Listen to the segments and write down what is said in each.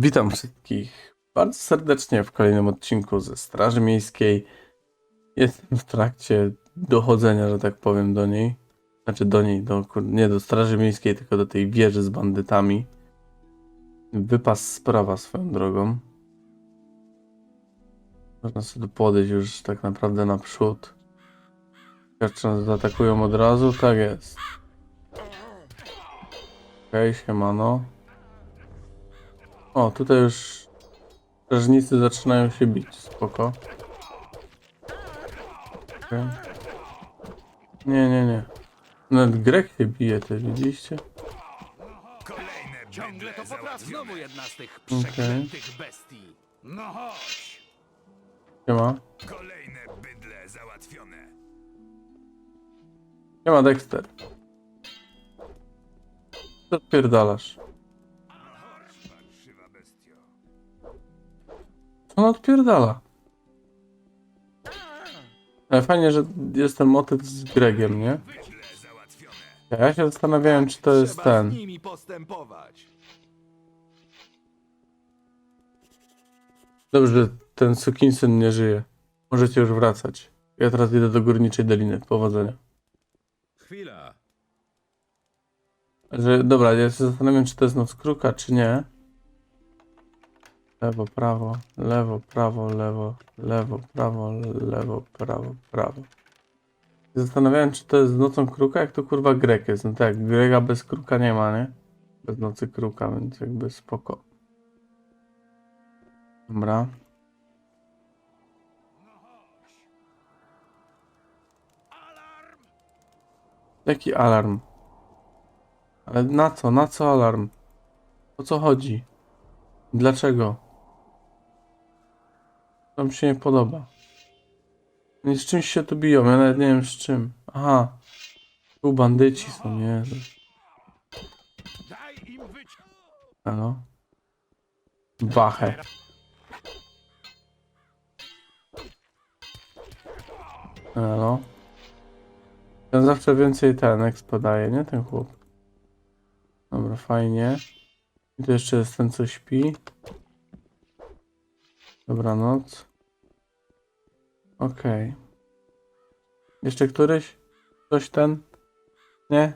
Witam wszystkich bardzo serdecznie w kolejnym odcinku ze Straży Miejskiej. Jestem w trakcie dochodzenia, że tak powiem, do niej. Znaczy do niej, do, nie do Straży Miejskiej, tylko do tej wieży z bandytami. Wypas sprawa swoją drogą. Można sobie podejść już tak naprawdę naprzód. Czy nas zaatakują od razu? Tak jest. Okej, siemano. O, tutaj już strażnicy zaczynają się bić, spoko. Okej. Nie, nie, nie. Nawet Grek się bije, ty widzieliście? Kolejne Ciągle to załatwione. znowu jedna z tych Okej. przeklętych bestii. No chodź! Siema. Kolejne bydle załatwione. Siema, Dexter. Co odpierdalasz? On odpierdala? Ale fajnie, że jest ten motyw z Gregiem, nie? Ja się zastanawiałem, czy to jest Trzeba ten. z nimi postępować. Dobrze, że ten sukinsyn nie żyje. Możecie już wracać. Ja teraz idę do Górniczej Doliny. Powodzenia. Chwila. Że, dobra, ja się zastanawiam, czy to jest noc kruka, czy nie. Lewo, prawo, lewo, prawo, lewo, lewo, prawo, lewo, prawo, prawo. Zastanawiałem, czy to jest nocą kruka, jak to kurwa Grek jest. No tak, Grega bez kruka nie ma, nie? Bez nocy kruka, więc jakby spoko. Dobra. Jaki alarm? Ale na co? Na co alarm? O co chodzi? Dlaczego? To mi się nie podoba. Nie z czymś się tu biją, ja nawet nie wiem z czym. Aha. Tu bandyci są, nie? Halo? Wachę. Halo? Ten zawsze więcej ten expo nie? Ten chłop. Dobra, fajnie. I tu jeszcze jest ten, co śpi. Dobranoc. Okej. Jeszcze któryś? Coś ten? Nie?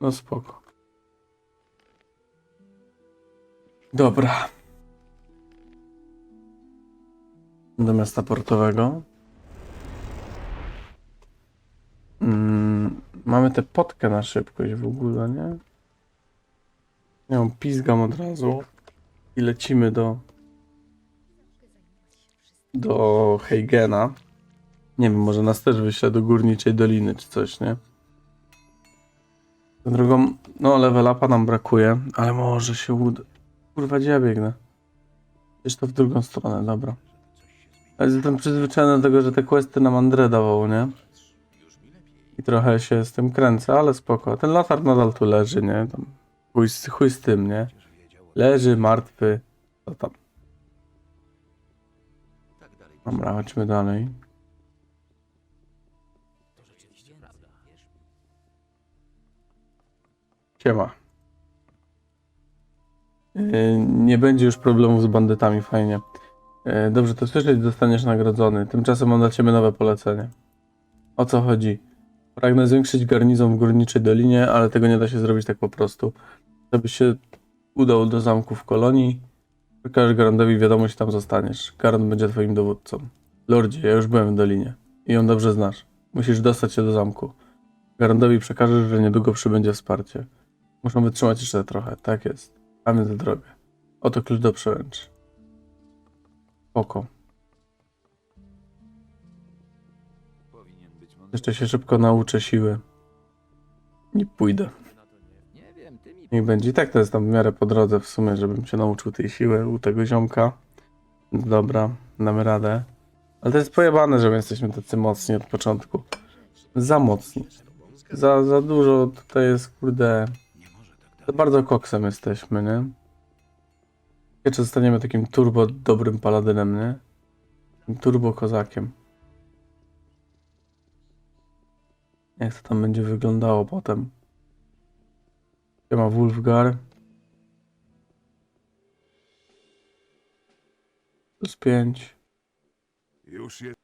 No spoko. Dobra. Do miasta portowego. Mm, mamy tę potkę na szybkość w ogóle, nie? Ja ją pizgam od razu i lecimy do do Heigena. Nie wiem, może nas też wyśle do Górniczej Doliny czy coś, nie? Tą drugą, no level upa nam brakuje, ale może się uda. Kurwa, gdzie ja biegnę? Gdzieś to w drugą stronę, dobra. Ale jestem przyzwyczajony do tego, że te questy nam Andre dawał, nie? I trochę się z tym kręcę, ale spoko. Ten latar nadal tu leży, nie? Tam chuj, chuj z tym, nie? Leży, martwy. Co tam? Dobra, chodźmy dalej. Siema. Yy, Nie będzie już problemów z bandytami, fajnie. Yy, Dobrze to słyszeć, zostaniesz nagrodzony. Tymczasem mam dla ciebie nowe polecenie. O co chodzi? Pragnę zwiększyć garnizon w Górniczej Dolinie, ale tego nie da się zrobić tak po prostu. Żebyś się udał do zamku w kolonii, przekażesz Garandowi wiadomość, tam zostaniesz. Garant będzie twoim dowódcą. Lordzie, ja już byłem w Dolinie i ją dobrze znasz. Musisz dostać się do zamku. Garandowi przekażesz, że niedługo przybędzie wsparcie. Muszą wytrzymać jeszcze trochę, tak jest. A więc drogę. Oto klucz do przełęczy. Oko. Jeszcze się szybko nauczę siły. I pójdę. Niech będzie. I tak to jest tam w miarę po drodze w sumie, żebym się nauczył tej siły u tego ziomka. Dobra, damy radę. Ale to jest pojebane, że my jesteśmy tacy mocni od początku. Za mocni. Za, za dużo tutaj jest, kurde... Bardzo koksem jesteśmy, nie? Jeszcze zostaniemy takim turbo dobrym paladynem, nie? Turbo kozakiem. Jak to tam będzie wyglądało potem? Siema Wolfgar. Plus 5. Już jest.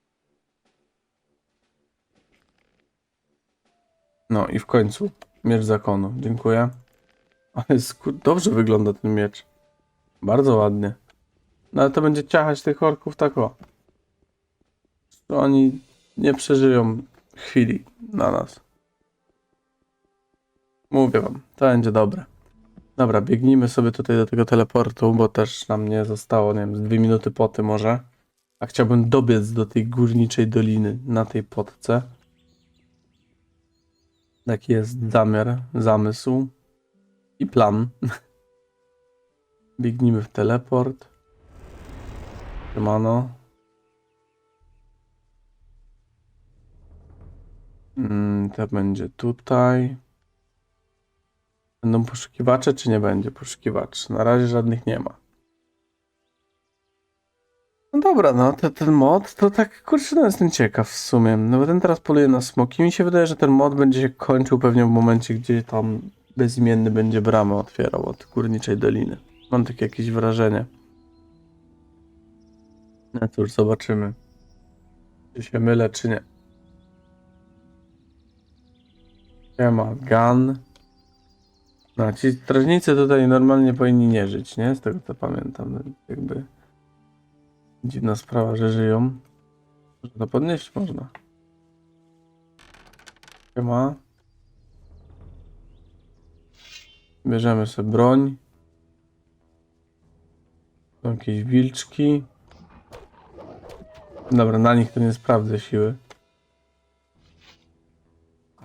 No i w końcu miecz zakonu. Dziękuję. Ale dobrze wygląda ten miecz. Bardzo ładnie. No ale to będzie ciachać tych orków tak o. Oni nie przeżyją chwili na nas. Mówię wam, to będzie dobre. Dobra, biegnijmy sobie tutaj do tego teleportu, bo też nam nie zostało, nie wiem, z dwie minuty poty może. A chciałbym dobiec do tej górniczej doliny na tej potce. Taki jest zamiar, zamysł i plan. Biegnijmy w teleport. Siemano. Mm, to będzie tutaj. Będą poszukiwacze, czy nie będzie poszukiwaczy? Na razie żadnych nie ma. No dobra, no ten mod to tak kurczę, no jestem ciekaw w sumie. No bo ten teraz poluje na smoki. Mi się wydaje, że ten mod będzie się kończył pewnie w momencie, gdzie tam bezimienny będzie bramę otwierał od górniczej doliny. Mam takie jakieś wrażenie. No cóż, zobaczymy. Czy się mylę, czy nie. Siema, gun. No, ci strażnicy tutaj normalnie powinni nie żyć, nie? Z tego co pamiętam. Jakby dziwna sprawa, że żyją. Można to podnieść? Można. Siema. Bierzemy sobie broń. Są jakieś wilczki. Dobra, na nich to nie sprawdzę siły.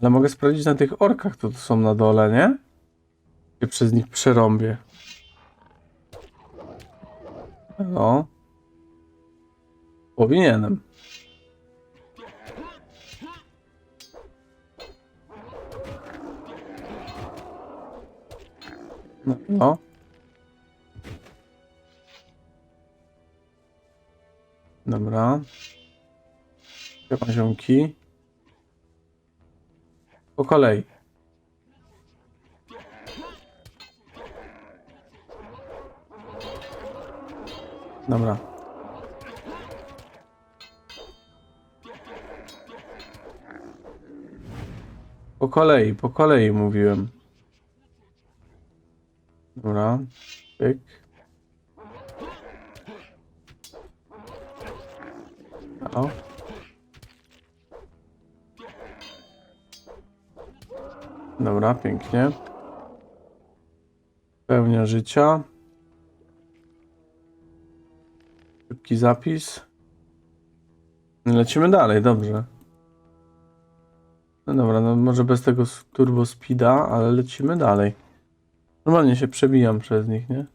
Ale mogę sprawdzić na tych orkach, co tu są na dole, nie? Się przez nich przerąbię. No. Powinienem. No. no. Dobra. Chyba ziomki. Po kolei. Dobra. Po kolei, po kolei mówiłem. Dobra. Pyk. O. Dobra, pięknie. Pełnia życia. Szybki zapis. Lecimy dalej, dobrze. No dobra, no może bez tego turbo speeda, ale lecimy dalej. Normalnie się przebijam przez nich, nie?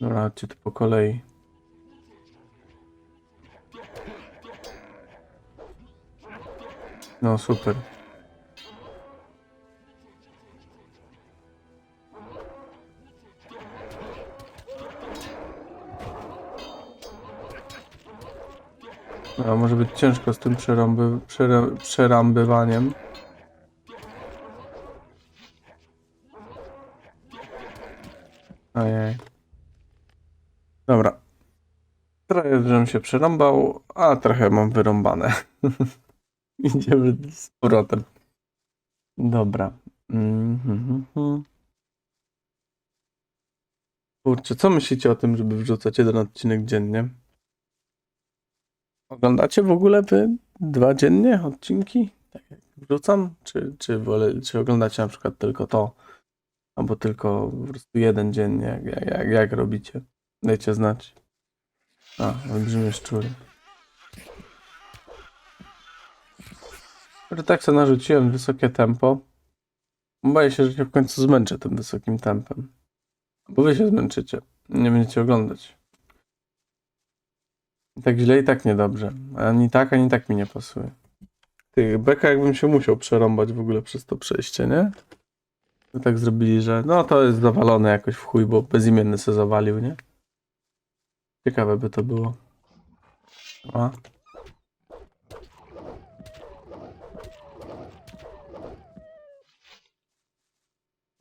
Dobra, chodźcie tu po kolei. No super. No, może być ciężko z tym przerąby, przera, przerambywaniem. Ojej. Dobra. Trochę żebym się przerąbał, a trochę mam wyrąbane. Idziemy z powrotem. Dobra. Mhm. Kurczę, co myślicie o tym, żeby wrzucać jeden odcinek dziennie? Oglądacie w ogóle wy dwa dziennie odcinki? Tak jak wrzucam? Czy, czy, wole, czy oglądacie na przykład tylko to? Albo tylko po prostu jeden dziennie? Jak, jak, jak, jak robicie? Dajcie znać. A, olbrzymie szczury. Że tak sobie narzuciłem wysokie tempo. Boję się, że się w końcu zmęczę tym wysokim tempem. Bo wy się zmęczycie. Nie będziecie oglądać. Tak źle i tak niedobrze. Ani tak, ani tak mi nie pasuje. Ty, beka jakbym się musiał przerąbać w ogóle przez to przejście, nie? To tak zrobili, że no to jest zawalone jakoś w chuj, bo bezimienny se zawalił, nie? Ciekawe by to było. A.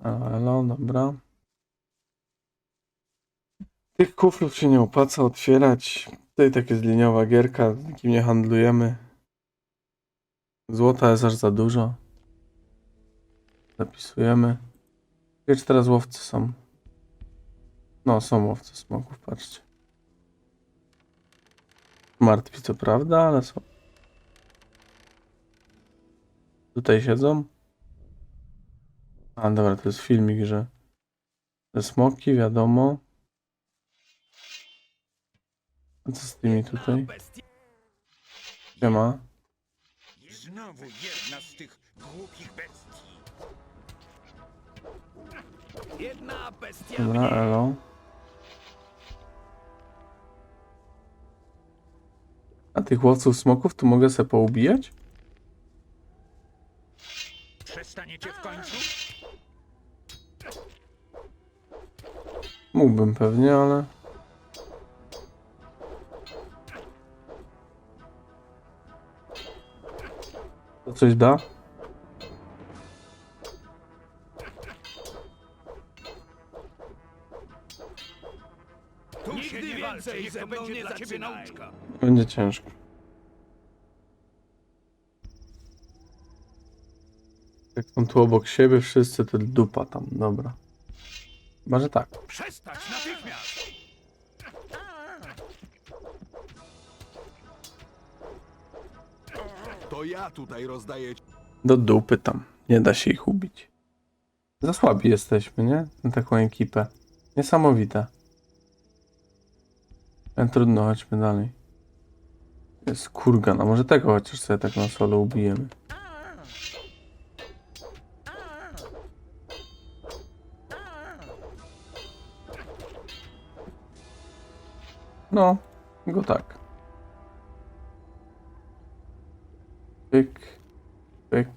Halo, dobra. Tych kufrów się nie opłaca otwierać. Tutaj tak jest liniowa gierka, z nikim nie handlujemy. Złota jest aż za dużo. Zapisujemy. Gdzie teraz łowcy są? No, są łowcy smoków, patrzcie. Martwi co prawda, ale są. Tutaj siedzą. A dobra, to jest filmik, że te smoki, wiadomo. Co z tymi tutaj? Siema. Znowu jedna z tych głupich bestii. Jedna bestia Dobra, elo. A tych łowców smoków tu mogę sobie poubijać? Przestaniecie w końcu? Mógłbym pewnie, ale... coś da? Nigdy więcej ze to mną będzie nie dla ciebie nauczka. Będzie ciężko. Jak są tu obok siebie wszyscy, to dupa tam, dobra. Chyba, że tak. Przestać natychmiast! To ja tutaj rozdaję Do dupy tam. Nie da się ich ubić. Za słabi jesteśmy, nie? Na taką ekipę. Niesamowite. Ale trudno, chodźmy dalej. Jest kurgan, a może tego chociaż sobie tak na solo ubijemy. No, go tak. Pyk, pyk.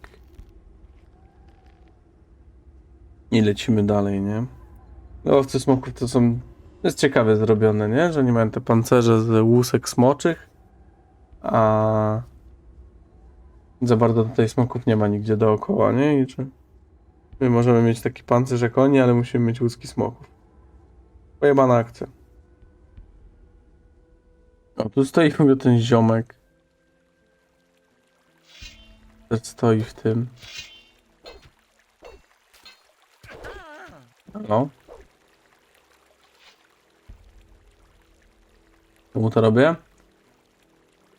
I lecimy dalej, nie? Łowcy smoków to są... To jest ciekawie zrobione, nie? Że nie mają te pancerze z łusek smoczych, a... Za bardzo tutaj smoków nie ma nigdzie dookoła, nie? I czy... My możemy mieć taki pancerz jak oni, ale musimy mieć łuski smoków. Pojebana akcja. O, tu stoi chyba ten ziomek. Stoi w tym. No. Czemu to robię?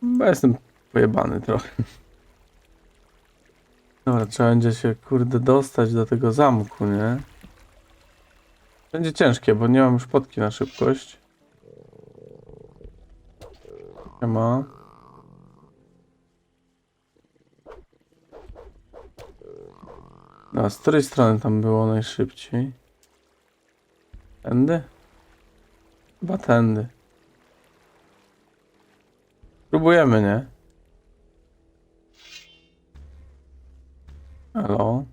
Bo jestem pojebany trochę. Dobra, trzeba będzie się, kurde, dostać do tego zamku, nie? Będzie ciężkie, bo nie mam już potki na szybkość. Nie ma. No, z której strony tam było najszybciej? Tędy? Chyba tędy. Próbujemy, nie? Halo?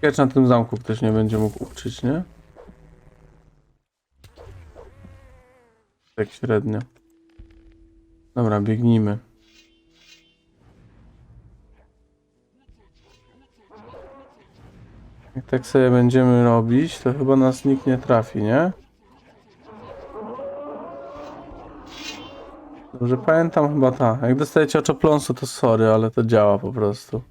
Kiedyś na tym zamku ktoś nie będzie mógł uczyć, nie? Tak średnio. Dobra, biegnijmy. Jak tak sobie będziemy robić, to chyba nas nikt nie trafi, nie? Dobrze pamiętam chyba tak. Jak dostajecie oczopląsu, to sorry, ale to działa po prostu.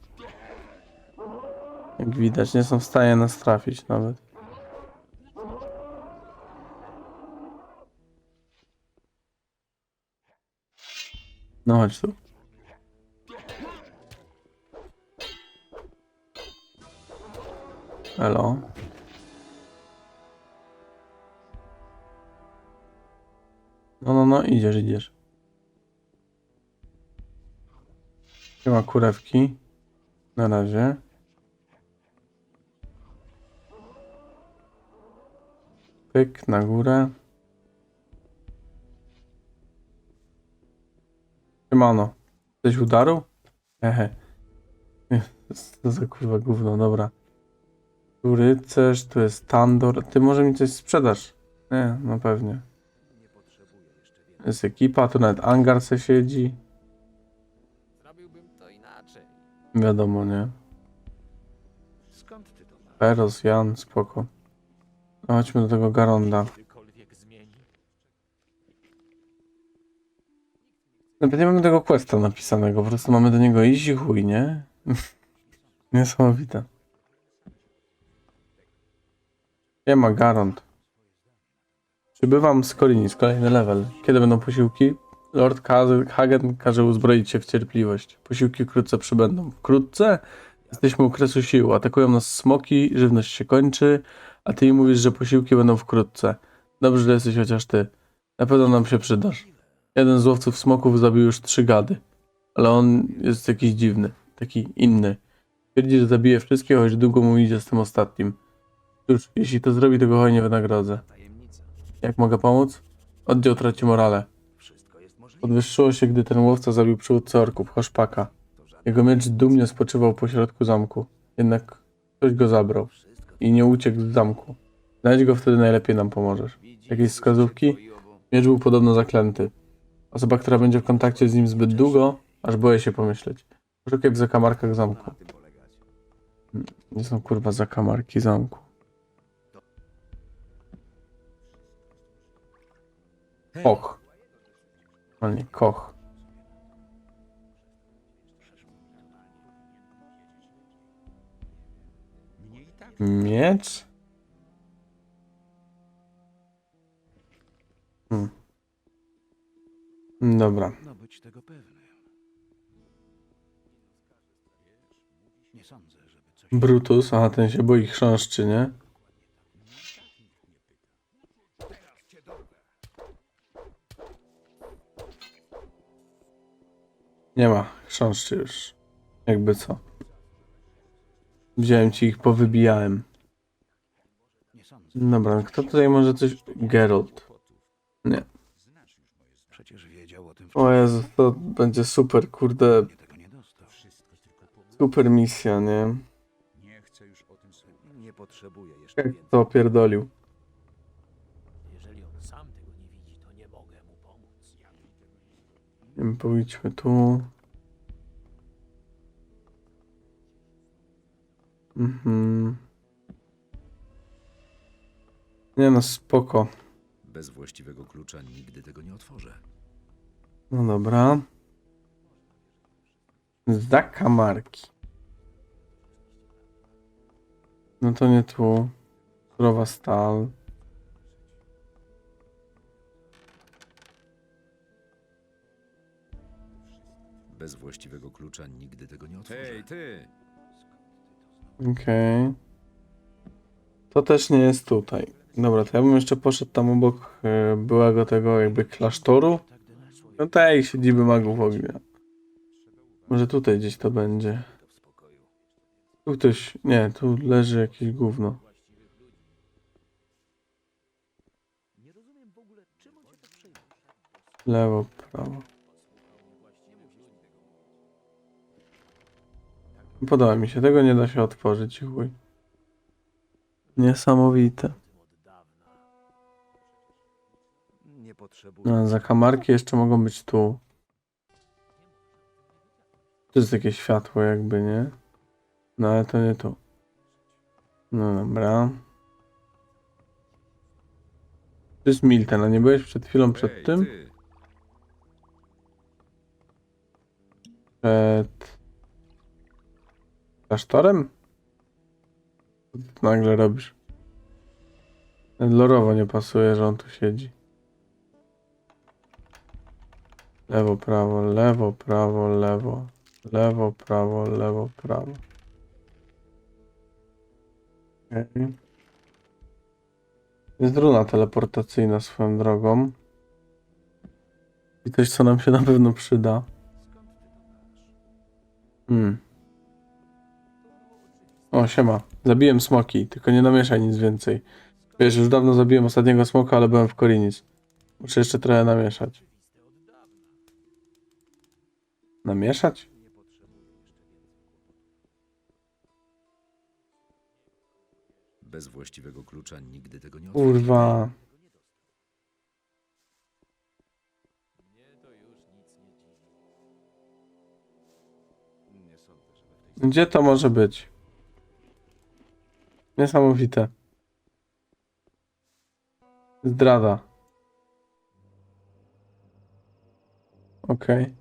Jak widać, nie są w stanie nas trafić nawet. No chodź tu. Elo. No, no, no, idziesz, idziesz. Nie ma kurewki. Na razie. Pyk na górę. Siemano. Coś udaru? Nie, Co za kurwa gówno, dobra. Tu rycerz, tu jest Tandor. Ty może mi coś sprzedasz? Nie, no pewnie. Jest ekipa, tu nawet Angar se siedzi. Wiadomo, nie. Peros, Jan, spoko. No, chodźmy do tego Garonda. Nawet no, nie mamy tego questa napisanego, po prostu mamy do niego iść i chuj, nie? Niesamowite. Nie ma garant. Przybywam z Korinis, kolejny level. Kiedy będą posiłki? Lord Hagen każe uzbroić się w cierpliwość. Posiłki wkrótce przybędą. Wkrótce? Jesteśmy u kresu sił. Atakują nas smoki, żywność się kończy, a ty mówisz, że posiłki będą wkrótce. Dobrze, że jesteś chociaż ty. Na pewno nam się przydasz. Jeden z łowców smoków zabił już trzy gady. Ale on jest jakiś dziwny. Taki inny. Twierdzi, że zabije wszystkie, choć długo mu idzie z tym ostatnim. Cóż, jeśli to zrobi, to go hojnie wynagrodzę. Jak mogę pomóc? Oddział traci morale. Podwyższyło się, gdy ten łowca zabił przywódcę orków, Hoszpaka. Jego miecz dumnie spoczywał pośrodku zamku. Jednak ktoś go zabrał i nie uciekł z zamku. Znajdź go, wtedy najlepiej nam pomożesz. Jakieś wskazówki? Miecz był podobno zaklęty. Osoba, która będzie w kontakcie z nim zbyt długo, aż boję się pomyśleć. Poszukaj w zakamarkach zamku. Nie są kurwa zakamarki zamku. Koch. A nie, koch. Miecz? Hmm. Dobra. no być tego pewnym. Nie sądzę, żeby coś... Brutus, aha, ten się boi chrząszczy, nie? Nie ma chrząszczy już. Jakby co. Wziąłem ci ich, powybijałem. Dobra, kto tutaj może coś... Geralt. Nie. O Jezu, to będzie super, kurde, super misja, nie? Nie chcę już o tym słuchać. Nie potrzebuję jeszcze Jak to opierdolił. Pójdźmy tu. Mhm. Nie no, spoko. Bez właściwego klucza nigdy tego nie otworzę. No dobra. Zakamarki. No to nie tu. Surowa stal. Bez właściwego klucza nigdy tego nie otworzę. Hej, ty! Okej. To też nie jest tutaj. Dobra, to ja bym jeszcze poszedł tam obok e, byłego tego jakby klasztoru. No tej siedziby magów ognia. Może tutaj gdzieś to będzie. Tu ktoś... Nie, tu leży jakieś gówno. Lewo, prawo. Podoba mi się, tego nie da się otworzyć, chuj. Niesamowite. No, zakamarki jeszcze mogą być tu. To jest takie światło jakby, nie? No ale to nie tu. No dobra. To jest Milton, a nie byłeś przed chwilą przed tym? ty! Przed... Klasztorem? Co ty nagle robisz? Lorowo nie pasuje, że on tu siedzi. Lewo, prawo, lewo, prawo, lewo. Lewo, prawo, lewo, prawo. Okej. Jest runa teleportacyjna swoją drogą. I coś, co nam się na pewno przyda. Hmm. O, siema. Zabiłem smoki, tylko nie namieszaj nic więcej. Wiesz, już dawno zabiłem ostatniego smoka, ale byłem w Korinis. Muszę jeszcze trochę namieszać. Namieszać? Bez właściwego klucza nigdy tego nie. Kurwa. Gdzie to może być? Niesamowite. Zdrada. Okej.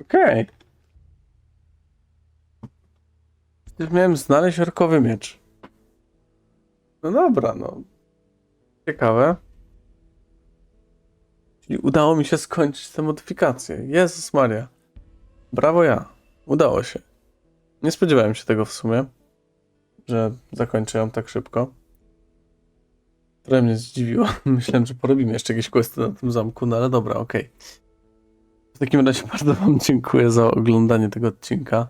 Okej. Przecież miałem znaleźć orkowy miecz. No dobra, no. Ciekawe. Czyli udało mi się skończyć tę modyfikację. Jezus Maria. Brawo ja. Udało się. Nie spodziewałem się tego w sumie, że zakończę ją tak szybko. Trochę mnie zdziwiło. Myślałem, że porobimy jeszcze jakieś questy na tym zamku, no ale dobra, okej. W takim razie bardzo Wam dziękuję za oglądanie tego odcinka.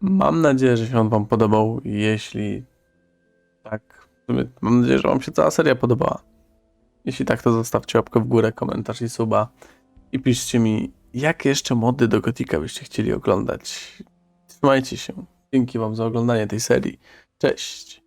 Mam nadzieję, że się on Wam podobał. Jeśli tak, mam nadzieję, że Wam się cała seria podobała. Jeśli tak, to zostawcie łapkę w górę, komentarz i suba. I piszcie mi, jakie jeszcze mody do Gotika byście chcieli oglądać. Trzymajcie się. Dzięki Wam za oglądanie tej serii. Cześć.